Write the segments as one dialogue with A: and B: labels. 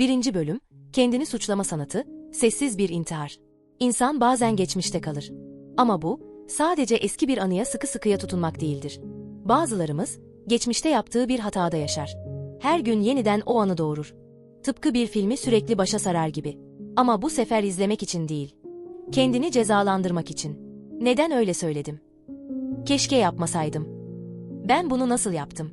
A: Birinci bölüm, kendini suçlama sanatı, sessiz bir intihar. İnsan bazen geçmişte kalır. Ama bu, sadece eski bir anıya sıkı sıkıya tutunmak değildir. Bazılarımız, geçmişte yaptığı bir hatada yaşar. Her gün yeniden o anı doğurur. Tıpkı bir filmi sürekli başa sarar gibi. Ama bu sefer izlemek için değil. Kendini cezalandırmak için. Neden öyle söyledim? Keşke yapmasaydım. Ben bunu nasıl yaptım?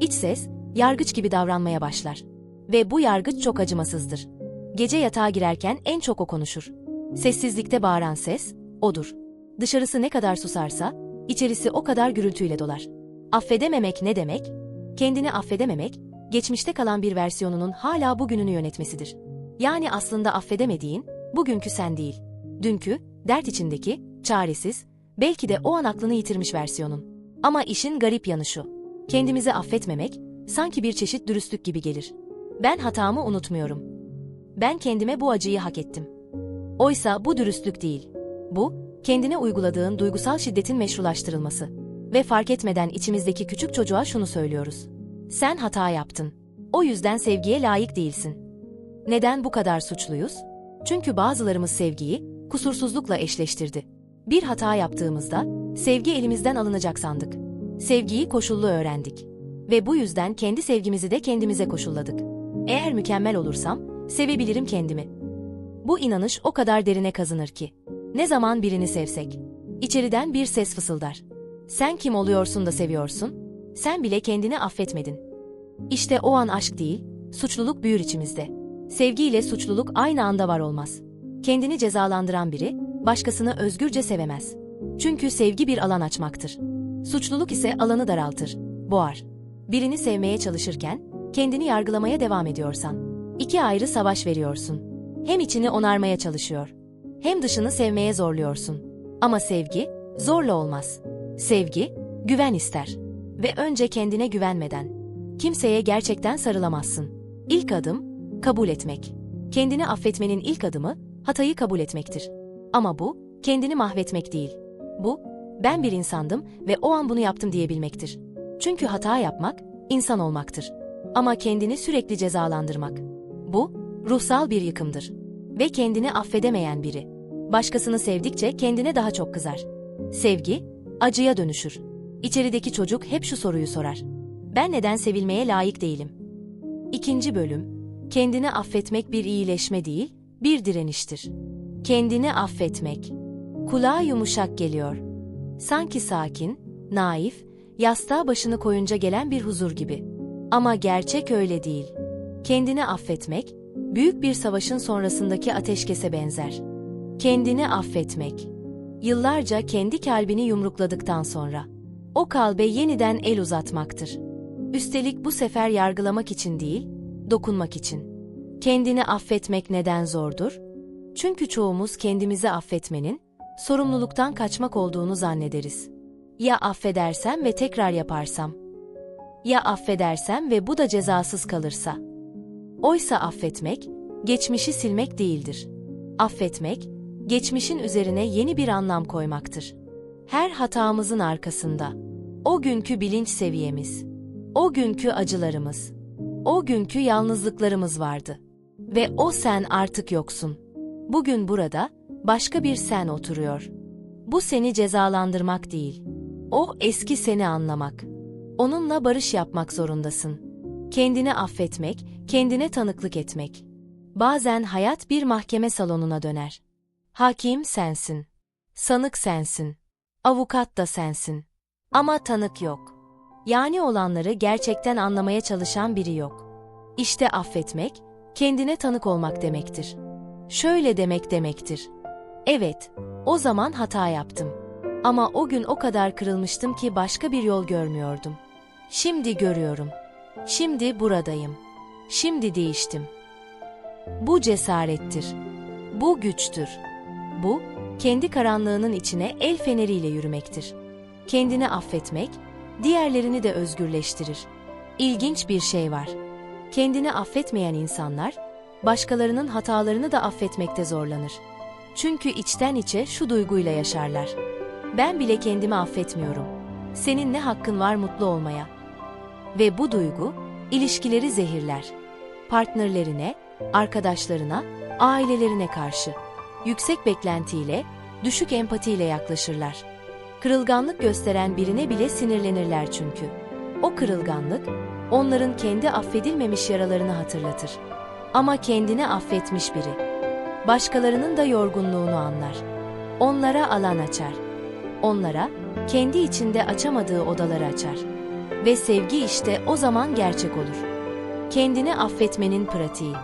A: İç ses, yargıç gibi davranmaya başlar. Ve bu yargıç çok acımasızdır. Gece yatağa girerken en çok o konuşur. Sessizlikte bağıran ses, odur. Dışarısı ne kadar susarsa, içerisi o kadar gürültüyle dolar. Affedememek ne demek? Kendini affedememek, geçmişte kalan bir versiyonunun hala bugününü yönetmesidir. Yani aslında affedemediğin, bugünkü sen değil. Dünkü, dert içindeki, çaresiz, belki de o an aklını yitirmiş versiyonun. Ama işin garip yanı şu. Kendimizi affetmemek, sanki bir çeşit dürüstlük gibi gelir. Ben hatamı unutmuyorum. Ben kendime bu acıyı hak ettim. Oysa bu dürüstlük değil. Bu, kendine uyguladığın duygusal şiddetin meşrulaştırılması. Ve fark etmeden içimizdeki küçük çocuğa şunu söylüyoruz. Sen hata yaptın. O yüzden sevgiye layık değilsin. Neden bu kadar suçluyuz? Çünkü bazılarımız sevgiyi kusursuzlukla eşleştirdi. Bir hata yaptığımızda sevgi elimizden alınacak sandık. Sevgiyi koşullu öğrendik. Ve bu yüzden kendi sevgimizi de kendimize koşulladık. Eğer mükemmel olursam sevebilirim kendimi. Bu inanış o kadar derine kazınır ki. Ne zaman birini sevsek. içeriden bir ses fısıldar. Sen kim oluyorsun da seviyorsun? Sen bile kendini affetmedin. İşte o an aşk değil, suçluluk büyür içimizde. Sevgi ile suçluluk aynı anda var olmaz. Kendini cezalandıran biri, başkasını özgürce sevemez. Çünkü sevgi bir alan açmaktır. Suçluluk ise alanı daraltır, boğar. Birini sevmeye çalışırken, kendini yargılamaya devam ediyorsan, iki ayrı savaş veriyorsun. Hem içini onarmaya çalışıyor, hem dışını sevmeye zorluyorsun. Ama sevgi, zorla olmaz. Sevgi, güven ister. Ve önce kendine güvenmeden, kimseye gerçekten sarılamazsın. İlk adım, kabul etmek. Kendini affetmenin ilk adımı, hatayı kabul etmektir. Ama bu, kendini mahvetmek değil. Bu, ben bir insandım ve o an bunu yaptım diyebilmektir. Çünkü hata yapmak, insan olmaktır. Ama kendini sürekli cezalandırmak. Bu, ruhsal bir yıkımdır. Ve kendini affedemeyen biri. Başkasını sevdikçe kendine daha çok kızar. Sevgi, acıya dönüşür. İçerideki çocuk hep şu soruyu sorar. Ben neden sevilmeye layık değilim? İkinci bölüm, kendini affetmek bir iyileşme değil, bir direniştir. Kendini affetmek. Kulağa yumuşak geliyor. Sanki sakin, naif, yastığa başını koyunca gelen bir huzur gibi. Ama gerçek öyle değil. Kendini affetmek, büyük bir savaşın sonrasındaki ateşkese benzer. Kendini affetmek. Yıllarca kendi kalbini yumrukladıktan sonra. O kalbe yeniden el uzatmaktır. Üstelik bu sefer yargılamak için değil, dokunmak için. Kendini affetmek neden zordur? Çünkü çoğumuz kendimizi affetmenin, sorumluluktan kaçmak olduğunu zannederiz. Ya affedersem ve tekrar yaparsam? Ya affedersem ve bu da cezasız kalırsa? Oysa affetmek, geçmişi silmek değildir. Affetmek, geçmişin üzerine yeni bir anlam koymaktır. Her hatamızın arkasında, o günkü bilinç seviyemiz, o günkü acılarımız, o günkü yalnızlıklarımız vardı. Ve o sen artık yoksun. Bugün burada, başka bir sen oturuyor. Bu seni cezalandırmak değil. O eski seni anlamak. Onunla barış yapmak zorundasın. Kendini affetmek, kendine tanıklık etmek. Bazen hayat bir mahkeme salonuna döner. Hakim sensin. Sanık sensin. Avukat da sensin. Ama tanık yok. Yani olanları gerçekten anlamaya çalışan biri yok. İşte affetmek, kendine tanık olmak demektir. Şöyle demek demektir. Evet, o zaman hata yaptım. Ama o gün o kadar kırılmıştım ki başka bir yol görmüyordum. Şimdi görüyorum. Şimdi buradayım. Şimdi değiştim. Bu cesarettir. Bu güçtür. Bu, kendi karanlığının içine el feneriyle yürümektir. Kendini affetmek, diğerlerini de özgürleştirir. İlginç bir şey var. Kendini affetmeyen insanlar, başkalarının hatalarını da affetmekte zorlanır. Çünkü içten içe şu duyguyla yaşarlar. Ben bile kendimi affetmiyorum. Senin ne hakkın var mutlu olmaya? Ve bu duygu, ilişkileri zehirler. Partnerlerine, arkadaşlarına, ailelerine karşı. Yüksek beklentiyle, düşük empatiyle yaklaşırlar. Kırılganlık gösteren birine bile sinirlenirler çünkü. O kırılganlık, onların kendi affedilmemiş yaralarını hatırlatır. Ama kendini affetmiş biri. Başkalarının da yorgunluğunu anlar. Onlara alan açar. Onlara, kendi içinde açamadığı odaları açar. Ve sevgi işte o zaman gerçek olur. Kendini affetmenin pratiği.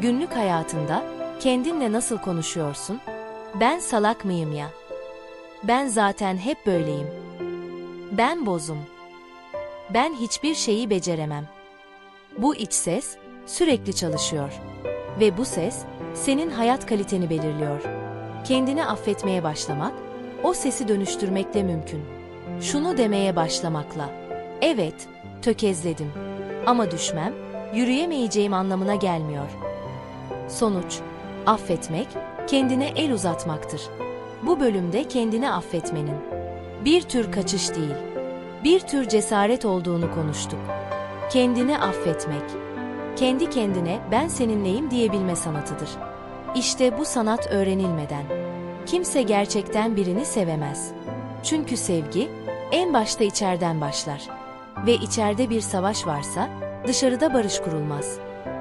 A: Günlük hayatında kendinle nasıl konuşuyorsun? Ben salak mıyım ya? Ben zaten hep böyleyim. Ben bozum. Ben hiçbir şeyi beceremem. Bu iç ses sürekli çalışıyor. Ve bu ses senin hayat kaliteni belirliyor. Kendini affetmeye başlamak, o sesi dönüştürmekle mümkün. Şunu demeye başlamakla. Evet, tökezledim. Ama düşmem, yürüyemeyeceğim anlamına gelmiyor. Sonuç, affetmek, kendine el uzatmaktır. Bu bölümde kendini affetmenin bir tür kaçış değil, bir tür cesaret olduğunu konuştuk. Kendini affetmek, kendi kendine ben seninleyim diyebilme sanatıdır. İşte bu sanat öğrenilmeden kimse gerçekten birini sevemez. Çünkü sevgi en başta içeriden başlar. Ve içeride bir savaş varsa dışarıda barış kurulmaz.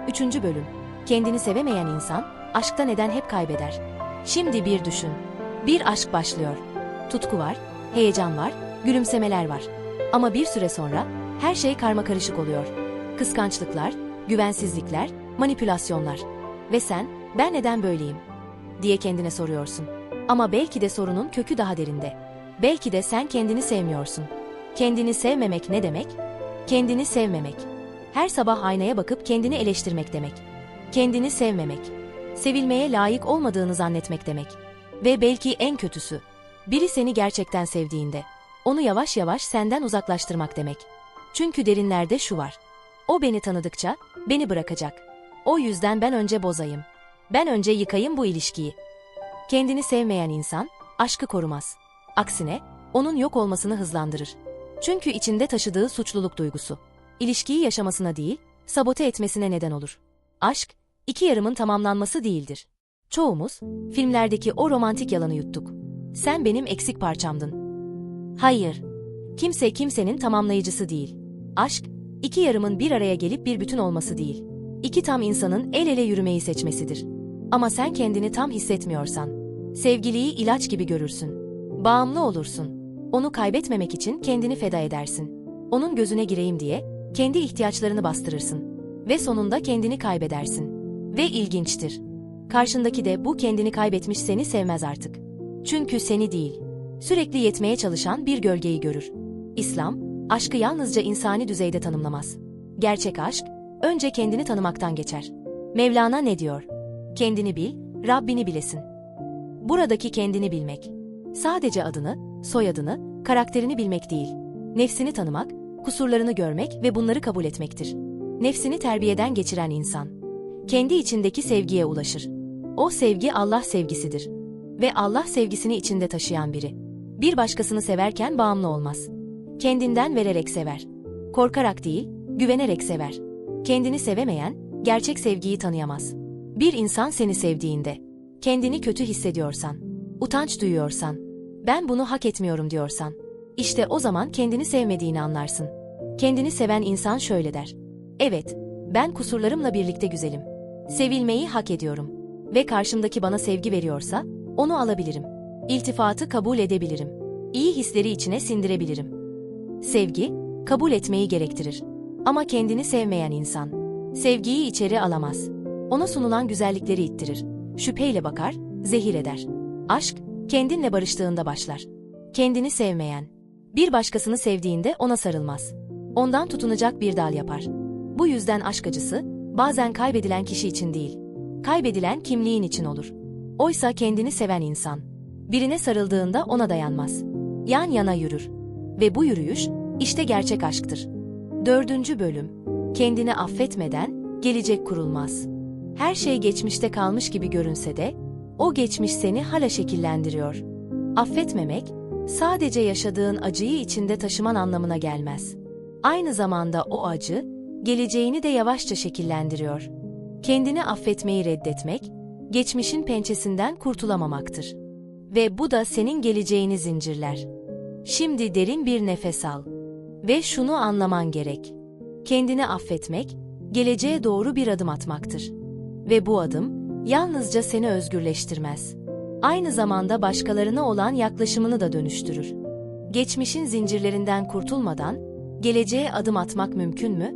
A: Üçüncü bölüm. Kendini sevemeyen insan aşkta neden hep kaybeder? Şimdi bir düşün. Bir aşk başlıyor. Tutku var, heyecan var, gülümsemeler var. Ama bir süre sonra her şey karmakarışık oluyor. Kıskançlıklar, güvensizlikler, manipülasyonlar. Ve sen, ben neden böyleyim? diye kendine soruyorsun. Ama belki de sorunun kökü daha derinde. Belki de sen kendini sevmiyorsun. Kendini sevmemek ne demek? Kendini sevmemek. Her sabah aynaya bakıp kendini eleştirmek demek. Kendini sevmemek. Sevilmeye layık olmadığını zannetmek demek. Ve belki en kötüsü, biri seni gerçekten sevdiğinde, onu yavaş yavaş senden uzaklaştırmak demek. Çünkü derinlerde şu var. O beni tanıdıkça, beni bırakacak. O yüzden ben önce bozayım. Ben önce yıkayım bu ilişkiyi. Kendini sevmeyen insan, aşkı korumaz. Aksine, onun yok olmasını hızlandırır. Çünkü içinde taşıdığı suçluluk duygusu. İlişkiyi yaşamasına değil, sabote etmesine neden olur. Aşk, iki yarımın tamamlanması değildir. Çoğumuz, filmlerdeki o romantik yalanı yuttuk. Sen benim eksik parçamdın. Hayır. Kimse kimsenin tamamlayıcısı değil. Aşk, iki yarımın bir araya gelip bir bütün olması değil. İki tam insanın el ele yürümeyi seçmesidir. Ama sen kendini tam hissetmiyorsan, sevgiliyi ilaç gibi görürsün. Bağımlı olursun. Onu kaybetmemek için kendini feda edersin. Onun gözüne gireyim diye kendi ihtiyaçlarını bastırırsın ve sonunda kendini kaybedersin. Ve ilginçtir. Karşındaki de bu kendini kaybetmiş seni sevmez artık. Çünkü seni değil, sürekli yetmeye çalışan bir gölgeyi görür. İslam, aşkı yalnızca insani düzeyde tanımlamaz. Gerçek aşk, önce kendini tanımaktan geçer. Mevlana ne diyor? Kendini bil, Rabbini bilesin. Buradaki kendini bilmek, sadece adını, soyadını, karakterini bilmek değil. Nefsini tanımak, kusurlarını görmek ve bunları kabul etmektir. Nefsini terbiyeden geçiren insan, kendi içindeki sevgiye ulaşır. O sevgi Allah sevgisidir. Ve Allah sevgisini içinde taşıyan biri. Bir başkasını severken bağımlı olmaz. Kendinden vererek sever. Korkarak değil, güvenerek sever. Kendini sevemeyen, gerçek sevgiyi tanıyamaz. Bir insan seni sevdiğinde, kendini kötü hissediyorsan, utanç duyuyorsan, ben bunu hak etmiyorum diyorsan, işte o zaman kendini sevmediğini anlarsın. Kendini seven insan şöyle der. Evet, ben kusurlarımla birlikte güzelim. Sevilmeyi hak ediyorum. Ve karşımdaki bana sevgi veriyorsa, onu alabilirim. İltifatı kabul edebilirim. İyi hisleri içine sindirebilirim. Sevgi, kabul etmeyi gerektirir. Ama kendini sevmeyen insan, sevgiyi içeri alamaz. Ona sunulan güzellikleri ittirir. Şüpheyle bakar, zehir eder. Aşk, kendinle barıştığında başlar. Kendini sevmeyen, bir başkasını sevdiğinde ona sarılmaz. Ondan tutunacak bir dal yapar. Bu yüzden aşk acısı, bazen kaybedilen kişi için değil, kaybedilen kimliğin için olur. Oysa kendini seven insan, birine sarıldığında ona dayanmaz. Yan yana yürür. Ve bu yürüyüş, işte gerçek aşktır. Dördüncü bölüm, kendini affetmeden, gelecek kurulmaz. Her şey geçmişte kalmış gibi görünse de, o geçmiş seni hala şekillendiriyor. Affetmemek, sadece yaşadığın acıyı içinde taşıman anlamına gelmez. Aynı zamanda o acı, geleceğini de yavaşça şekillendiriyor. Kendini affetmeyi reddetmek, geçmişin pençesinden kurtulamamaktır. Ve bu da senin geleceğini zincirler. Şimdi derin bir nefes al. Ve şunu anlaman gerek. Kendini affetmek, geleceğe doğru bir adım atmaktır. Ve bu adım, yalnızca seni özgürleştirmez. Aynı zamanda başkalarına olan yaklaşımını da dönüştürür. Geçmişin zincirlerinden kurtulmadan, geleceğe adım atmak mümkün mü?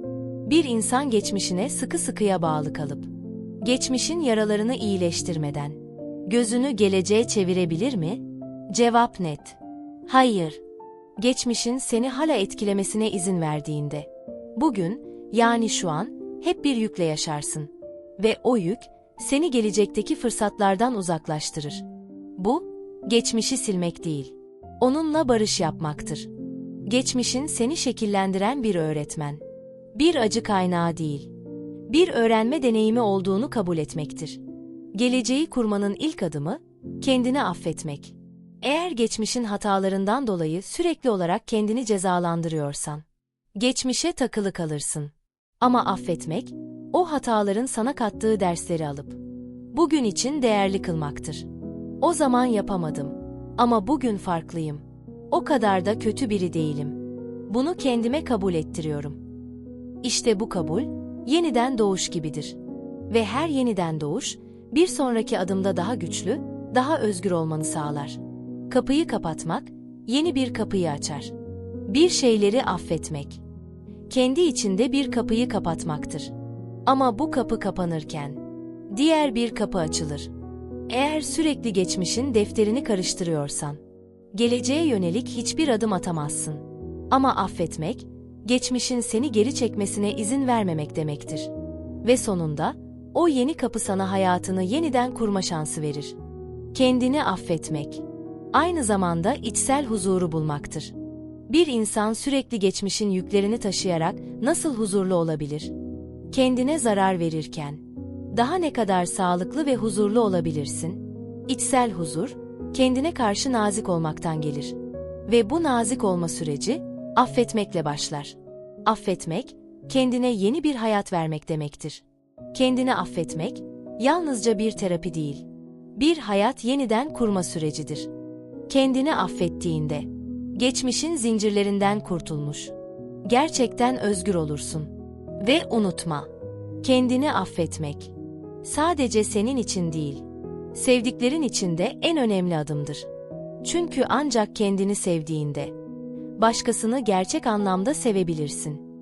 A: Bir insan geçmişine sıkı sıkıya bağlı kalıp, geçmişin yaralarını iyileştirmeden, gözünü geleceğe çevirebilir mi? Cevap net. Hayır. Geçmişin seni hala etkilemesine izin verdiğinde, bugün, yani şu an, hep bir yükle yaşarsın. Ve o yük, seni gelecekteki fırsatlardan uzaklaştırır. Bu, geçmişi silmek değil, onunla barış yapmaktır. Geçmişin seni şekillendiren bir öğretmen. Bir acı kaynağı değil. Bir öğrenme deneyimi olduğunu kabul etmektir. Geleceği kurmanın ilk adımı, kendini affetmek. Eğer geçmişin hatalarından dolayı sürekli olarak kendini cezalandırıyorsan, geçmişe takılı kalırsın. Ama affetmek, o hataların sana kattığı dersleri alıp, bugün için değerli kılmaktır. O zaman yapamadım. Ama bugün farklıyım. O kadar da kötü biri değilim. Bunu kendime kabul ettiriyorum. İşte bu kabul, yeniden doğuş gibidir. Ve her yeniden doğuş, bir sonraki adımda daha güçlü, daha özgür olmanı sağlar. Kapıyı kapatmak, yeni bir kapıyı açar. Bir şeyleri affetmek. Kendi içinde bir kapıyı kapatmaktır. Ama bu kapı kapanırken, diğer bir kapı açılır. Eğer sürekli geçmişin defterini karıştırıyorsan, geleceğe yönelik hiçbir adım atamazsın. Ama affetmek, geçmişin seni geri çekmesine izin vermemek demektir. Ve sonunda, o yeni kapı sana hayatını yeniden kurma şansı verir. Kendini affetmek, aynı zamanda içsel huzuru bulmaktır. Bir insan sürekli geçmişin yüklerini taşıyarak nasıl huzurlu olabilir? Kendine zarar verirken, daha ne kadar sağlıklı ve huzurlu olabilirsin? İçsel huzur, kendine karşı nazik olmaktan gelir. Ve bu nazik olma süreci, affetmekle başlar. Affetmek, kendine yeni bir hayat vermek demektir. Kendini affetmek, yalnızca bir terapi değil, bir hayat yeniden kurma sürecidir. Kendini affettiğinde, geçmişin zincirlerinden kurtulmuş, gerçekten özgür olursun. Ve unutma, kendini affetmek, sadece senin için değil, sevdiklerin için de en önemli adımdır. Çünkü ancak kendini sevdiğinde, başkasını gerçek anlamda sevebilirsin.